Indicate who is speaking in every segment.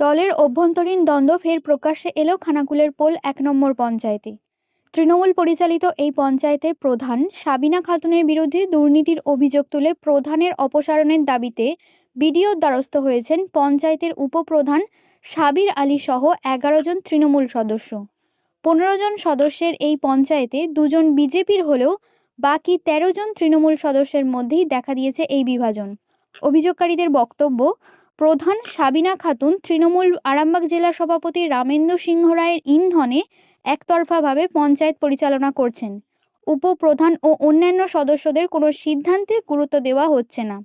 Speaker 1: দলের অভ্যন্তরীণ দ্বন্দ্ব ফের প্রকাশ্যে এলো খানাকুলের পোল এক নম্বর পঞ্চায়েতে। তৃণমূল পরিচালিত এই পঞ্চায়েতে প্রধান সাবিনা খাতুনের বিরুদ্ধে দুর্নীতির অভিযোগ তুলে প্রধানের অপসারণের দাবিতে বিডিওর দ্বারস্থ হয়েছেন পঞ্চায়েতের উপপ্রধান সাবির আলী সহ এগারো জন তৃণমূল সদস্য। পনেরো জন সদস্যের এই পঞ্চায়েতে দুজন বিজেপির হলেও বাকি তেরো জন তৃণমূল সদস্যের মধ্যেই দেখা দিয়েছে এই বিভাজন। অভিযোগকারীদের বক্তব্য প্রধান সাবিনা খাতুন তৃণমূল আরামবাগ জেলা সভাপতি রামেন্দ্র সিংহ রায়ের ইন্ধনে একতরফাভাবে পঞ্চায়েত পরিচালনা করছেন। উপপ্রধান ও অন্যান্য সদস্যদের কোনো সিদ্ধান্তে গুরুত্ব দেওয়া হচ্ছে না।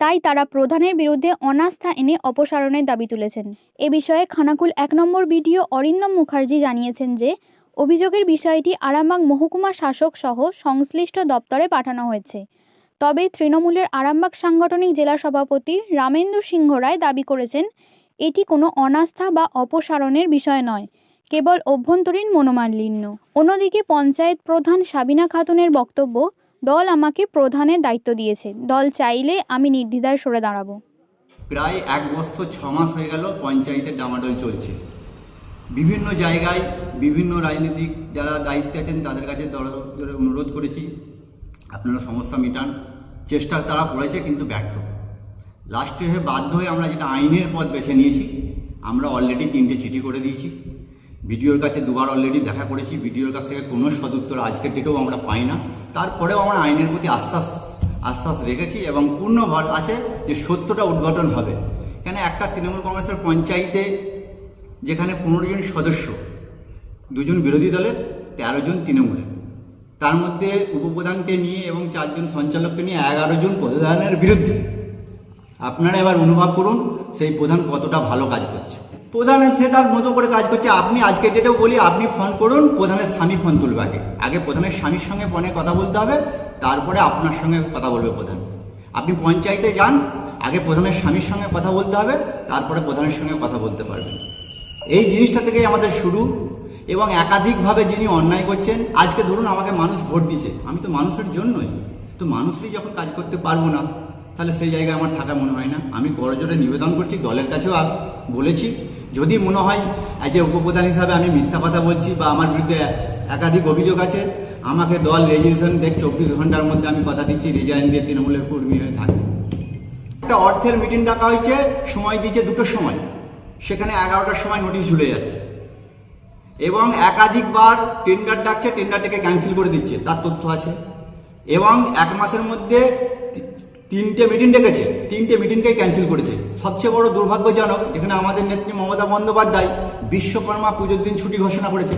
Speaker 1: তাই তারা প্রধানের বিরুদ্ধে অনাস্থা এনে অপসারণের দাবি তুলেছেন। এ বিষয়ে খানাকুল এক নম্বর বিডিও অরিন্দম মুখার্জি জানিয়েছেন যে, অভিযোগের বিষয়টি আরামবাগ মহকুমা শাসক সহ সংশ্লিষ্ট দপ্তরে পাঠানো হয়েছে। তবে তৃণমূলের আরামবাগ সাংগঠনিক জেলা সভাপতি রামেন্দু সিংহ রায় দাবি করেছেন, এটি কোনো অনাস্থা বা অপসারণের বিষয় নয়, কেবল অভ্যন্তরীণ মনোমালিন্য। অন্যদিকে পঞ্চায়েত প্রধান সাবিনা খাতুনের বক্তব্য, দল আমাকে প্রধানের দায়িত্ব দিয়েছে, দল চাইলে আমি নির্দ্বিধায় সরে দাঁড়াবো।
Speaker 2: প্রায় এক বছর ছ মাস হয়ে গেল পঞ্চায়েতের ডামাডোল চলছে। বিভিন্ন জায়গায় বিভিন্ন রাজনীতিক যারা দায়িত্বে আছেন তাদের কাছে দরে অনুরোধ করেছি, আপনারা সমস্যা মেটান। চেষ্টা তারা করেছে, কিন্তু ব্যর্থ। লাস্টে হয়ে বাধ্য হয়ে আমরা যেটা আইনের পথ বেছে নিয়েছি, আমরা অলরেডি তিনটে চিঠি করে দিয়েছি। ভিডিওর কাছে দুবার অলরেডি দেখা করেছি ভিডিওর কাছ থেকে কোনো সদুত্তর আজকের ডেটেও আমরা পাই না। তারপরেও আমরা আইনের প্রতি আশ্বাস আশ্বাস রেখেছি এবং পূর্ণ ভর আছে যে সত্যটা উদ্ঘাটন হবে। কেন একটা তৃণমূল কংগ্রেসের পঞ্চায়েতে যেখানে পনেরো জন সদস্য, দুজন বিরোধী দলের, তেরো জন তৃণমূলের। তার মধ্যে উপপ্রধানকে নিয়ে এবং চারজন সঞ্চালককে নিয়ে এগারো জন প্রধানের বিরুদ্ধে। আপনারা এবার অনুভব করুন সেই প্রধান কতটা ভালো কাজ করছে। প্রধান সে তার মতো করে কাজ করছে, আপনি আজকে ডেটেও বলি, আপনি ফোন করুন, প্রধানের স্বামী ফোন তুলবে আগে। আগে প্রধানের স্বামীর সঙ্গে ফোনে কথা বলতে হবে, তারপরে আপনার সঙ্গে কথা বলবে প্রধান। আপনি পঞ্চায়েতে যান, আগে প্রধানের স্বামীর সঙ্গে কথা বলতে হবে, তারপরে প্রধানের সঙ্গে কথা বলতে পারবেন। এই জিনিসটা থেকেই আমাদের শুরু। এবং একাধিকভাবে যিনি অন্যায় করছেন, আজকে ধরুন আমাকে মানুষ ভোট দিয়েছে, আমি তো মানুষের জন্যই। তো মানুষই যখন কাজ করতে পারব না, তাহলে সেই জায়গায় আমার থাকা মনে হয় না। আমি করজোরে নিবেদন করছি, দলের কাছেও বলেছি। যদি মনে হয়, অ্যাজ এ উপপ্রধান হিসাবে আমি মিথ্যা কথা বলছি বা আমার বিরুদ্ধে একাধিক অভিযোগ আছে, আমাকে দল রেজিস্ট্রেশন দেখ, চব্বিশ ঘণ্টার মধ্যে আমি কথা দিচ্ছি, রিজাইন দিয়ে তৃণমূলের কর্মী হয়ে থাকি। একটা অর্থের মিটিং ডাকা হয়েছে, সময় দিয়েছে দুটোর সময়। সেখানে এগারোটার সময় নোটিশ ঝুলে যাচ্ছে। এবং একাধিকবার টেন্ডার ডাকছে টেন্ডারটাকে ক্যান্সেল করে দিচ্ছে, তার তথ্য আছে। এবং এক মাসের মধ্যে তিনটে মিটিং ডেকেছে, তিনটে মিটিংকেই ক্যান্সেল করেছে। সবচেয়ে বড় দুর্ভাগ্যজনক, যেখানে আমাদের নেত্রী মমতা বন্দ্যোপাধ্যায় বিশ্বকর্মা পুজোর দিন ছুটি ঘোষণা করেছে।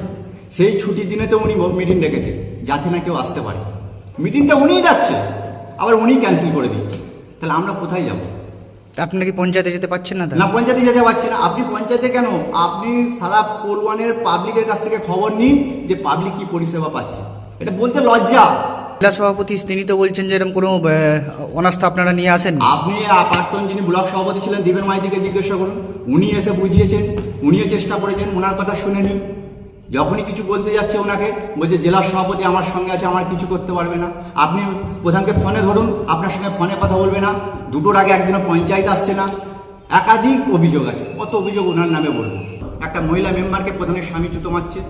Speaker 2: সেই ছুটির দিনে তো উনি মিটিং ডেকেছে, যাতে না কেউ আসতে পারে। মিটিংটা উনিই ডাকছে, আবার উনিই ক্যান্সেল করে দিচ্ছে। তাহলে আমরা কোথায় যাব?
Speaker 3: আপনি নাকি পঞ্চায়েতে যেতে পারছেন না?
Speaker 2: না পঞ্চায়েতে যেতে পারছি না। আপনি পঞ্চায়েতে কেন? আপনি সারা পড়ুয়ানের পাবলিকের কাছ থেকে খবর নিন যে পাবলিক কি পরিষেবা পাচ্ছে। এটা বলতে লজ্জা।
Speaker 3: জেলা সভাপতি তিনি তো বলছেন যে এরকম কোনো অনাস্থা আপনারা নিয়ে আসেন
Speaker 2: আপনি প্রাক্তন যিনি ব্লক সভাপতি ছিলেন দীপেন মাইতিকে জিজ্ঞাসা করুন। উনি এসে বুঝিয়েছেন উনিও চেষ্টা করেছেন ওনার কথা শুনেনি যখনই কিছু বলতে যাচ্ছে ওনাকে, বলছে জেলা সভাপতি আমার সঙ্গে আছে, আমার কিছু করতে পারবে না। আপনি প্রধানকে ফোনে ধরুন, আপনার সঙ্গে ফোনে কথা বলবে না। দুটোর আগে একদিনও পঞ্চায়েত আসছে না। একাধিক অভিযোগ আছে। কত অভিযোগ ওনার নামে বলব। একটা মহিলা মেম্বারকে প্রধানের স্বামী জুতো মারছে।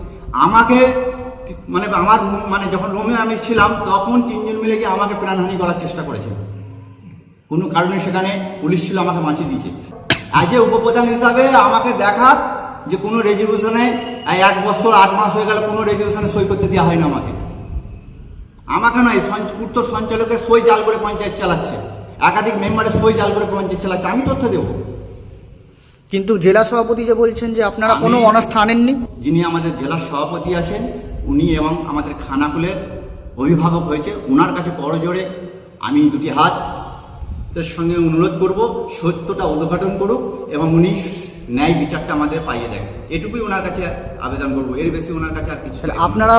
Speaker 2: আমাকে মানে আমার মানে যখন রুমে আমি ছিলাম, তখন তিনজন মিলে গিয়ে আমাকে প্রাণহানি করার চেষ্টা করেছে কোনো কারণে সেখানে পুলিশ ছিল, আমাকে বাঁচিয়ে দিয়েছে। আজ এ উপপ্রধান হিসাবে আমাকে দেখা যে কোনো রেজুলেশনে এক বছর আট মাস হয়ে গেল কোনো রেজুলেশনে সই করতে দেওয়া হয় না আমাকে। আমাকে নয় পূর্ত সঞ্চালকের সই জাল করে পঞ্চায়েত চালাচ্ছে। একাধিক মেম্বারের সই জাল করে পঞ্চায়েত চালাচ্ছে। আমি তথ্য দেবো।
Speaker 3: কিন্তু জেলা সভাপতি যে বলছেন যে আপনারা কোনো অনাস্থা আনেননি?
Speaker 2: যিনি আমাদের জেলার সভাপতি আছেন উনি এবং আমাদের খানাকুলের অভিভাবক হয়েছে ওনার কাছে করজোড়ে আমি দুটি হাত তার সঙ্গে অনুরোধ করব সত্যটা উদ্ঘাটন করুক এবং উনি ন্যায় বিচারটা আমাদের পাইয়ে দেন এটুকুই ওনার কাছে আবেদন করব। এর বেশি ওনার কাছে আর কিছু
Speaker 3: তাহলে আপনারা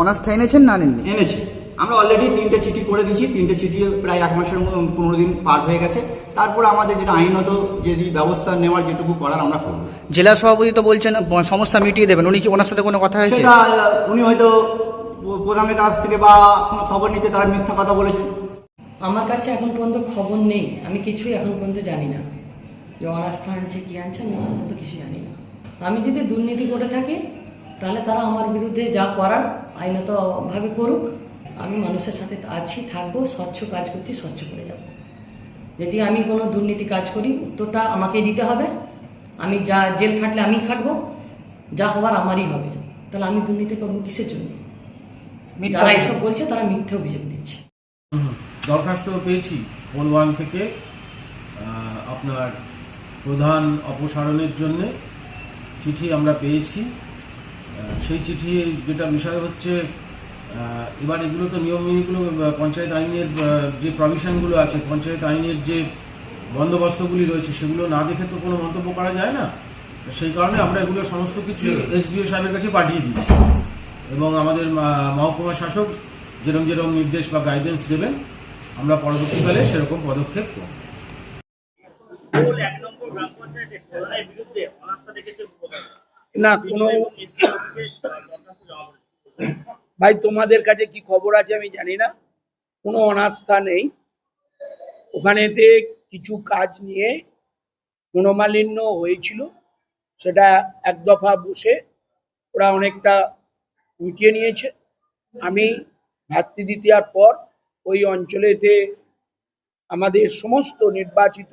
Speaker 3: অনাস্থা এনেছেন না আনেননি?
Speaker 2: এনেছি। আমরা অলরেডি তিনটে চিঠি করে দিয়েছি। তিনটে চিঠি প্রায় এক মাসের মতো পনেরো দিন পার হয়ে গেছে। তারপর আমাদের যেটা আইনত যদি ব্যবস্থা নেওয়ার যেটুকু করার আমরা করব।
Speaker 3: জেলা সভাপতি তো বলছেন সমস্যা মিটিয়ে দেবেন। উনি কি ওনার সাথে কোনো কথা হয়েছে?
Speaker 2: সেটা উনি হয়তো প্রধানের কাছ থেকে বা কোনো খবর নিতে তারা মিথ্যা কথা বলেছেন।
Speaker 4: আমার কাছে এখন পর্যন্ত খবর নেই। আমি কিছুই এখন পর্যন্ত জানি না। যে অনাস্থা আনছে কী আনছে আমি অন্য তো কিছু জানি না। আমি যদি দুর্নীতি করে থাকি তাহলে তারা আমার বিরুদ্ধে যা করার আইনতভাবে করুক আমি মানুষের সাথে আছি থাকব স্বচ্ছ কাজ করছি স্বচ্ছ করে যাব। যদি আমি কোনো দুর্নীতি কাজ করি উত্তরটা আমাকে দিতে হবে আমি যা জেল খাটলে আমি খাটবো যা হওয়ার আমারই হবে। তাহলে আমি দুর্নীতি করব কিসের জন্য? যারা এসব বলছে তারা মিথ্যে অভিযোগ দিচ্ছে।
Speaker 5: দরখাস্ত পেয়েছি ওয়ান থেকে। আপনার প্রধান অপসারণের জন্য চিঠি আমরা পেয়েছি। সেই চিঠি যেটা বিষয় হচ্ছে এবার এগুলো তো নিয়ম এগুলো পঞ্চায়েত আইনের যে প্রভিশনগুলো আছে, পঞ্চায়েত আইনের যে বন্দোবস্তগুলি রয়েছে, সেগুলো না দেখে তো কোনো মন্তব্য করা যায় না। সেই কারণে আমরা এগুলো সমস্ত কিছু এসডিও সাহেবের কাছে পাঠিয়ে দিয়েছি। এবং আমাদের মহকুমা শাসক যেরকম যেরকম নির্দেশ বা গাইডেন্স দেবেন, আমরা পরবর্তীকালে সেরকম পদক্ষেপ করব।
Speaker 6: না, কোনো ভাই, তোমাদের কাছে কি খবর আছে আমি জানি না। কোনো অনাস্থা নেই। ওখানেতে কিছু কাজ নিয়ে মনোমালিন্য হয়েছিল। সেটা এক দফা বসে ওরা অনেকটা মিটিয়ে নিয়েছে। আমি ভাতৃ দ্বিতীয়ার পর ওই অঞ্চলেতে আমাদের সমস্ত নির্বাচিত